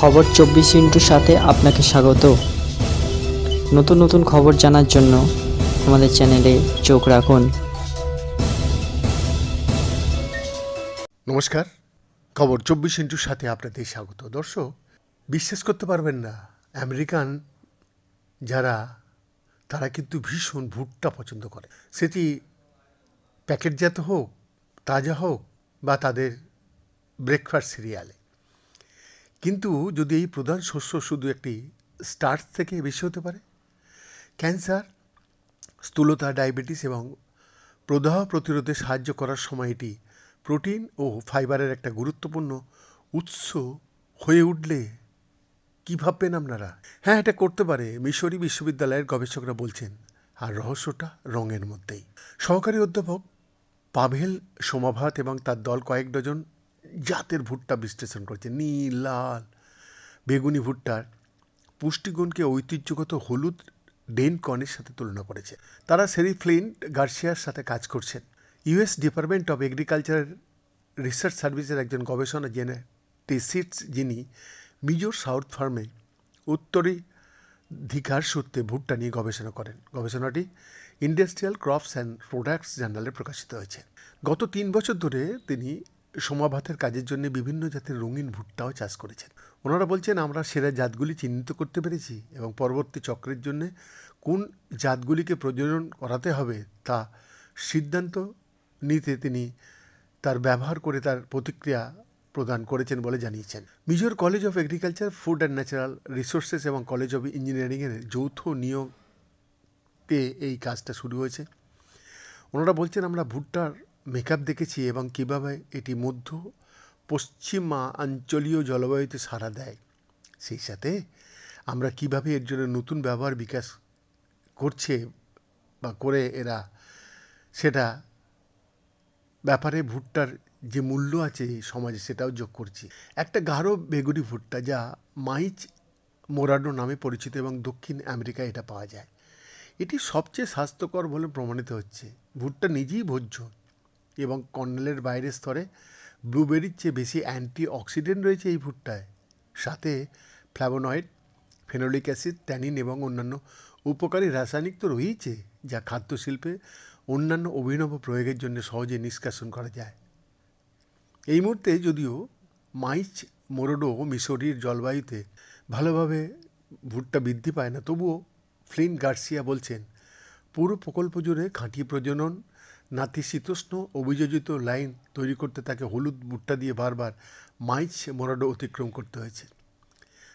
খবর চব্বিশ ইন্টুর সাথে আপনাকে স্বাগত। নতুন নতুন খবর জানার জন্য আমাদের চ্যানেলে চোখ রাখুন। নমস্কার। খবর চব্বিশ ইন্টুর সাথে আপনাদের স্বাগত। দর্শক, বিশ্বাস করতে পারবেন না, আমেরিকান যারা, তারা কিন্তু ভীষণ ভুট্টা পছন্দ করে। সেটি প্যাকেটজাত হোক, তাজা হোক, বা তাদের ব্রেকফাস্ট সিরিয়ালে কিন্তু যদি এই প্রধান শস্য শুধু একটি স্টার্চ থেকে বেশি হতে পারে? ক্যান্সার, স্থূলতা, ডায়াবেটিস এবং প্রদাহ প্রতিরোধে সাহায্য করার সময় এটি প্রোটিন ও ফাইবারের একটা গুরুত্বপূর্ণ উৎস হয়ে উঠলে কী ভাববেন আপনারা? হ্যাঁ এটা করতে পারে, মিশরি বিশ্ববিদ্যালয়ের গবেষকরা বলছেন। আর রহস্যটা রঙের মধ্যেই। সহকারী অধ্যাপক পাভেল সোমাভাত এবং তার দল কয়েক ডজন জাতের ভুট্টা বিশ্লেষণ করেছে, নীল, লাল, বেগুনি ভুট্টার পুষ্টিগুণকে ঐতিহ্যগত হলুদ ডেন কর্নের সাথে তুলনা করেছে। তারা সেরি ফ্লিন্ট গার্সিয়ার সাথে কাজ করছেন। US department of agriculture research সার্ভিসের একজন গবেষণা জেনেটিসিস্ট যিনি মিজোর সাউথ ফার্মে উত্তরাধিকার সূত্রে ভুট্টা নিয়ে গবেষণা করেন। গবেষণাটি ইন্ডাস্ট্রিয়াল ক্রপস অ্যান্ড প্রোডাক্টস জার্নালে প্রকাশিত হয়েছে। গত তিন বছর ধরে তিনি সমাভাতের কাজের জন্য বিভিন্ন জাতের রঙিন ভুট্টাও চাষ করেছেন। ওনারা বলছেন, আমরা সেরা জাতগুলি চিহ্নিত করতে পেরেছি এবং পরবর্তী চক্রের জন্য কোন জাতগুলিকে প্রজনন করাতে হবে তা সিদ্ধান্ত নিতে তিনি তার ব্যবহার করে তার প্রতিক্রিয়া প্রদান করেছেন বলে জানিয়েছেন। মিজোর college of agriculture, food and natural resources এবং কলেজ অফ ইঞ্জিনিয়ারিংয়ের যৌথ নিয়োগে এই কাজটা শুরু হয়েছে। ওনারা বলছেন, আমরা ভুট্টার মেকআপ দেখেছি এবং কীভাবে এটি মধ্য পশ্চিমা আঞ্চলীয় জলবায়ুতে সাড়া দেয়। সেই সাথে আমরা কীভাবে এর জন্য নতুন ব্যবহার বিকাশ করছে বা করে এরা, সেটা ব্যাপারে ভুট্টার যে মূল্য আছে সমাজে সেটাও যোগ করছি। একটা গাঢ় বেগুনি ভুট্টা যা মাইচ মোরাডো নামে পরিচিত এবং দক্ষিণ আমেরিকায় এটা পাওয়া যায়। এটি সবচেয়ে স্বাস্থ্যকর বলে প্রমাণিত হচ্ছে। ভুট্টা নিজেই ভোজ্য এবং কর্নেলের বাইরের স্তরে ব্লুবেরির চেয়ে বেশি অ্যান্টি অক্সিডেন্ট রয়েছে এই ভুট্টায়। সাথে ফ্ল্যাভোনয়েড ফেনোলিক অ্যাসিড, ট্যানিন এবং অন্যান্য উপকারী রাসায়নিক তো রয়েইছে, যা খাদ্য শিল্পে অন্যান্য অভিনব প্রয়োগের জন্য সহজে নিষ্কাশন করা যায়। এই মুহূর্তে যদিও মাইচ, মোরডো মিশরির জলবায়ুতে ভালোভাবে ভুট্টা বৃদ্ধি পায় না, তবুও ফ্লিন গার্সিয়া বলছেন, পুরো প্রকল্প জুড়ে খাঁটি প্রজনন নাতিশীতোষ্ণ অভিযোজিত লাইন তৈরি করতে তাকে হলুদ ভুট্টা দিয়ে বারবার মাইচ মোরাডো অতিক্রম করতে হয়েছে।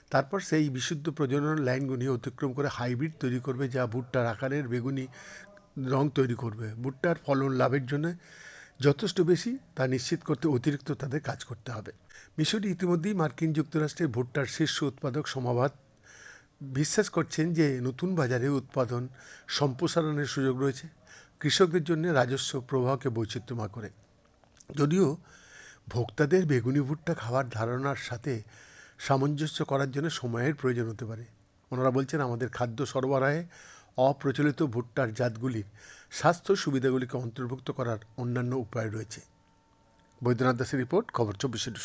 তারপর সেই বিশুদ্ধ প্রজনন লাইনগুলি অতিক্রম করে হাইব্রিড তৈরি করবে যা ভুট্টার আকারের বেগুনি রং তৈরি করবে। ভুট্টার ফলন লাভের জন্য যথেষ্ট বেশি তা নিশ্চিত করতে অতিরিক্ত তাদের কাজ করতে হবে। মিশরি ইতিমধ্যেই মার্কিন যুক্তরাষ্ট্রের ভুট্টার শীর্ষ উৎপাদক সমাবাদ বিশ্বাস করছেন যে নতুন বাজারে উৎপাদন সম্প্রসারণের সুযোগ রয়েছে। কৃষকদের জন্য রাজস্ব প্রবাহকে বৈচিত্র্যময় করে। যদিও ভোক্তাদের বেগুনি ভুট্টা খাওয়ার ধারণার সাথে সামঞ্জস্য করার জন্য সময়ের প্রয়োজন হতে পারে। ওনারা বলছেন, আমাদের খাদ্য সরবরাহে অপ্রচলিত ভুট্টার জাতগুলির স্বাস্থ্য সুবিধাগুলিকে অন্তর্ভুক্ত করার অন্যান্য উপায় রয়েছে। বৈদ্যনাথ দাসের রিপোর্ট, খবর চব্বিশে